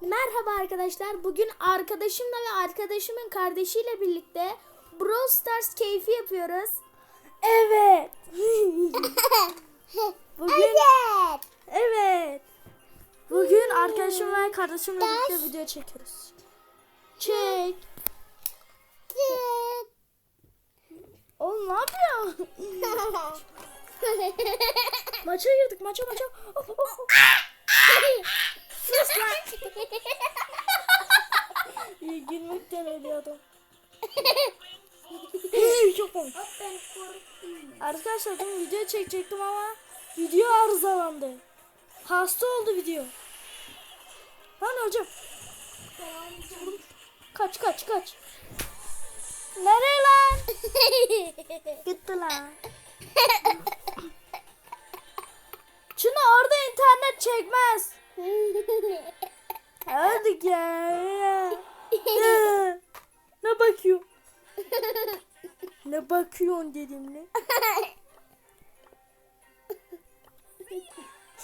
Merhaba arkadaşlar. Bugün arkadaşımla ve arkadaşımın kardeşiyle birlikte Brawl Stars keyfi yapıyoruz. Evet. Bugün Evet. evet. Bugün arkadaşım ve kardeşimle birlikte video çekiyoruz. Çek. Oğlum ne yapıyor? maça girdik maça maça. Sus lan. İyi gülmekten ölüyordum. Hey, Çok komik. Arkadaşlar ben video çekecektim ama video arızalandı. Hasta oldu video. Lan hocam. Kaç kaç kaç. Nereye lan? Gitti lan. Şunu orada internet çekmez. Hadi gel. Ne bakıyor? ne bakıyorsun dedim ne?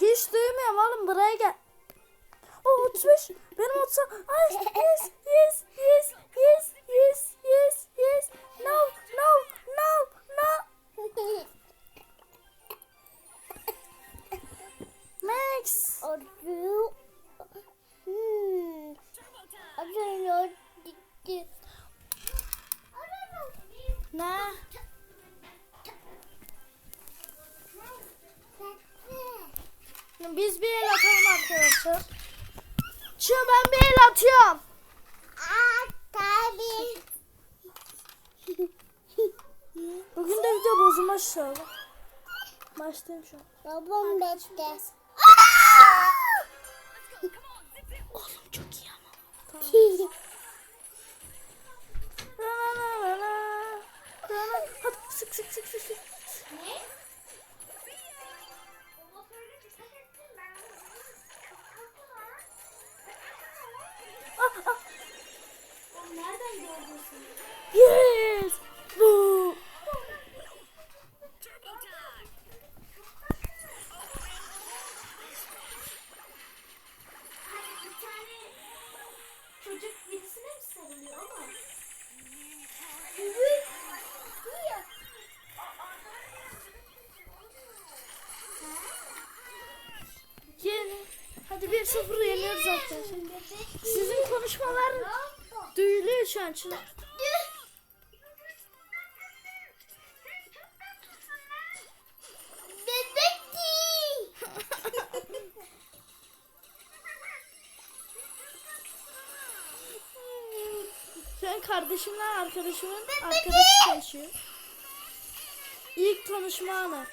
Hiç duymuyorum oğlum buraya gel. O 35. Benim 30. Ay yes yes yes yes Şu ben el atıyorum. Aa, tabii. Bugün de video bozulmuş şu an. Başlayayım şu an. Babam bekle. Oğlum çok iyi ama. Hadi sık sık sık sık. sık. Yes! No! Çocuk birisine mi sarılıyor ama? Evet. Hadi bir sıfır yeniyoruz zaten. Sizin konuşmalar duyuluyor şu an. Şu an kardeşimle arkadaşımın arkadaşı konuşuyor. İlk tanışma anı.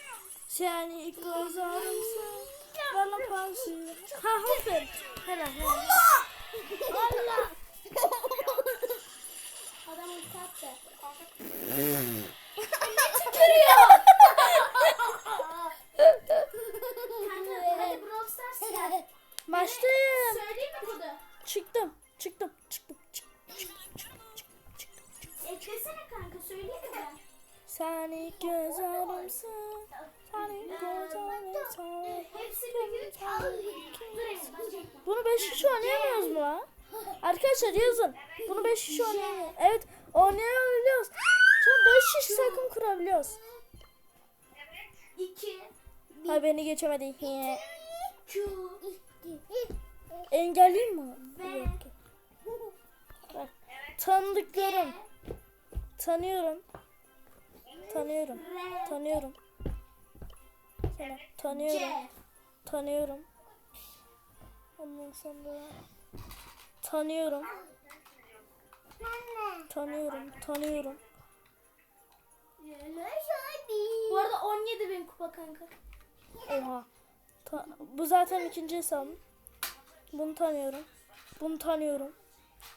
Sen ilk göz ağrımsın. Bana pansiyon. Ha aferin. Helal helal. Allah! Adam ulti attı. Kanka hadi Brawl Stars gel. Başlayın. Söyleyeyim mi kodu? Çıktım. Çıktım. Çıktım. Çıktım. Çıktım. Çıktım. Çıktım. Çıktım. Eklesene kanka söyleyeyim mi ben? Sen ilk göz ağrımsın. Sen ilk göz ağrımsın. Hepsi bir gün Dur Esin ben çekmem. Bunu 5 kişi oynayamıyoruz mu lan? Arkadaşlar yazın. Bunu 5 kişi oynayamıyoruz. Evet oynayabiliyoruz. An 5 kişi takım kurabiliyoruz. İki. Ha beni geçemedi. He. Engelleyeyim mi? Yok. Bak, Tanıdıklarım. Tanıyorum. Tanıyorum. Tanıyorum. Sana tanıyorum. Tanıyorum. Ondan sonra tanıyorum. Tanıyorum. Tanıyorum. Bu arada 17 bin kupa kanka. Oha. Ta- bu zaten ikinci hesabım. Bunu tanıyorum. Bunu tanıyorum.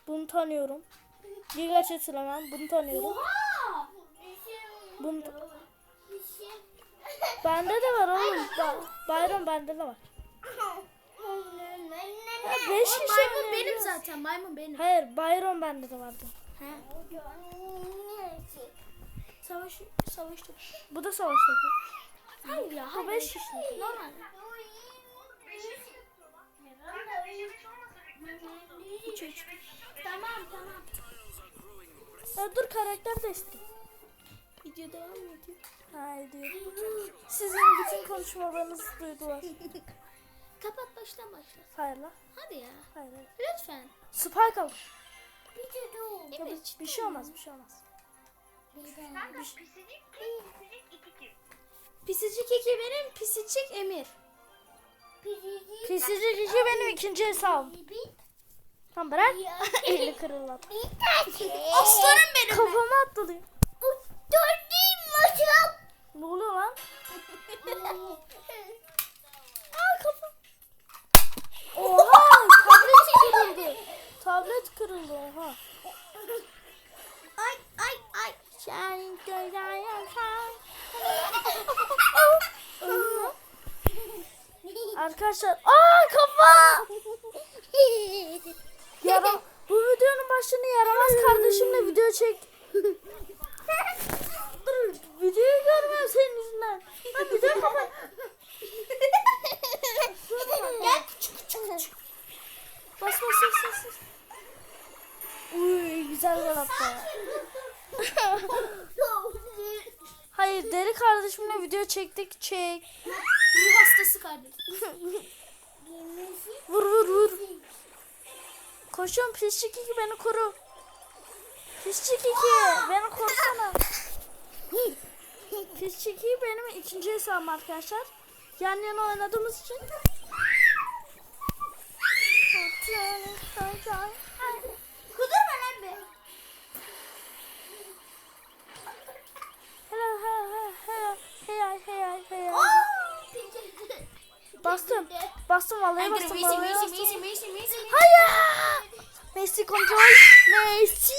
Bunu tanıyorum. Giga Çetilemem. Bunu tanıyorum. Oha! Bunu bende de var oğlum. Ba- bayram bende de var. Ya beş o kişi maymun benim diyorsun. zaten. Maymun benim. Hayır Bayron bende de vardı. He. Savaş, savaş topu. Bu da savaş topu. Hayır ya. Bu beş kişi. Normal. Tamam tamam. Ya dur karakter testi. Video devam mı ediyor? Hayır. Sizin bütün konuşmalarınızı duydular. Kapat baştan başla. Hayır lan. Hadi ya. Hayır hayır. Lütfen. Spike al. Evet. Ya bir, bir şey olmaz bir şey olmaz. Kanka pisicik pisicik iki? Pisicik benim, pisicik Emir. Pisicik iki benim ikinci hesabım. Tamam bırak. Eli kırıldı. Aslanım benim. Kafama atladı. Ne oluyor lan? Aa kafam. Oha tablet kırıldı. Tablet kırıldı oha. ay ay ay. Sen güzel yaşa. Arkadaşlar aa kafa. Yara bu videonun başını yaramaz kardeşimle video çek. Dur videoyu görmüyorum senin yüzünden. Ha video kapat. Bas bas bas bas. Uy güzel gol attı. Hayır deli kardeşimle video çektik çek. Ruh hastası kardeş. Vur vur vur. Koşuyorum pisçik iki beni koru. Pisçik iki beni korusana. pisçik iki benim ikinci hesabım arkadaşlar. Yan yana oynadığımız için. Vallahi bastım Messi, vallahi Messi, bastım. Messi, Messi, Messi. Hayır. Messi kontrol. Messi.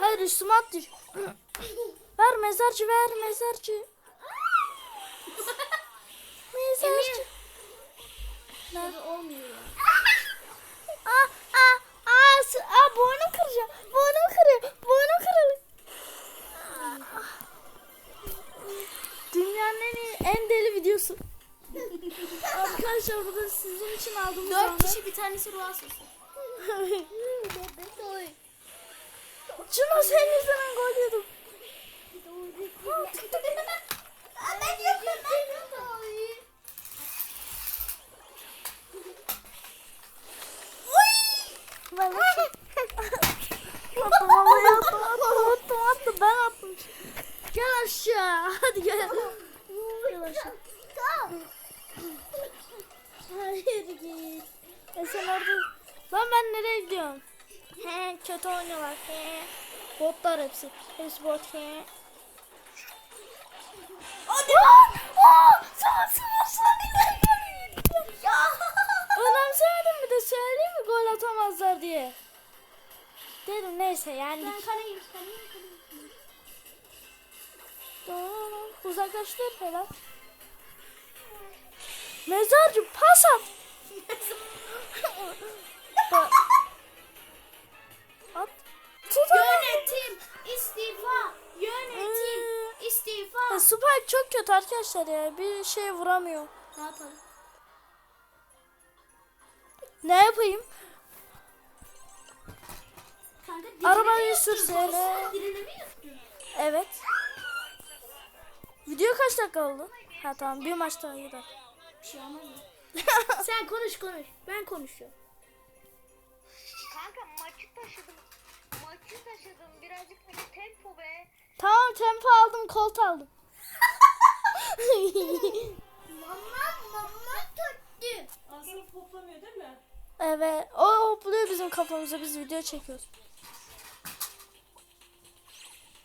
Hayır üstüme attı. ver mezarcı ver mezarcı. Mezarcı. Nerede olmuyor. Aa, aa, aa, s- aa, boynum kıracağım. Boynum kırıyor. Boynum kırılıyor. Arkadaşlar burada sizin için aldığımız Dört anda- kişi bir tanesi ruh hastası. Cino senin yüzünden gol yedim. Ben attım. Gel aşağı hadi. Gel E sen orada. Lan ben nereye gidiyorum? He kötü oynuyorlar. He. Botlar hepsi. Hepsi bot. He. Hadi. Aa! Sen sen Ya. Önemsemedim bir de söyleyeyim mi gol atamazlar diye. Dedim neyse yani. Ben kaleyim, kaleyim, kaleyim. Tamam, Uzaklaştır helal. Mezarcı pas at. Yönetim istifa. Yönetim Ya, istifa. Spike çok kötü arkadaşlar ya. Bir şey vuramıyor. Ne yapalım? Ne yapayım? Kanka Arabayı sürsene. Evet. Video kaç dakika oldu? Ha tamam bir maç daha gider. Bir şey olmaz mı? Sen konuş konuş. Ben konuşuyorum. Kanka maçı taşıdım. Maçı taşıdım. Birazcık böyle tempo be. Tamam tempo aldım kolt aldım. Mama mama tuttu. Aslında toplamıyor değil mi? evet o hopluyor bizim kafamıza biz video çekiyoruz.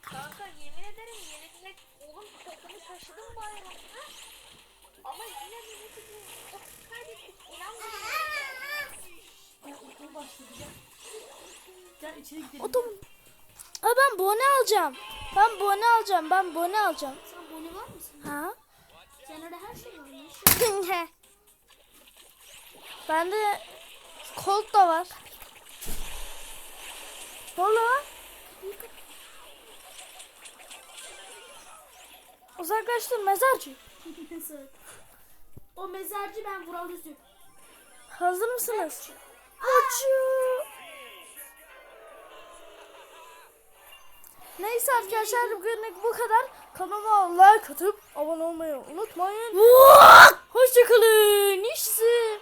Kanka yemin ederim yenilmek oğlum takımı taşıdım bayramda. Ama yine. Kaybettik. İnanmıyorum. Ya okul başladı gel. İçeri gidelim. O da Ha ben bone alacağım. Ben bone alacağım. Ben bone alacağım. Sen boni var mısın? Ha? Sen orada her şey var. Ne iş Bende kolt da var. Lan? Uzaklaştır mezarcı o mezarcı ben Vural Üzüm. Hazır mısınız? Açıyor. Neyse arkadaşlar bugünlük bu kadar. Kanalıma like atıp abone olmayı unutmayın. Hoşçakalın. İşte.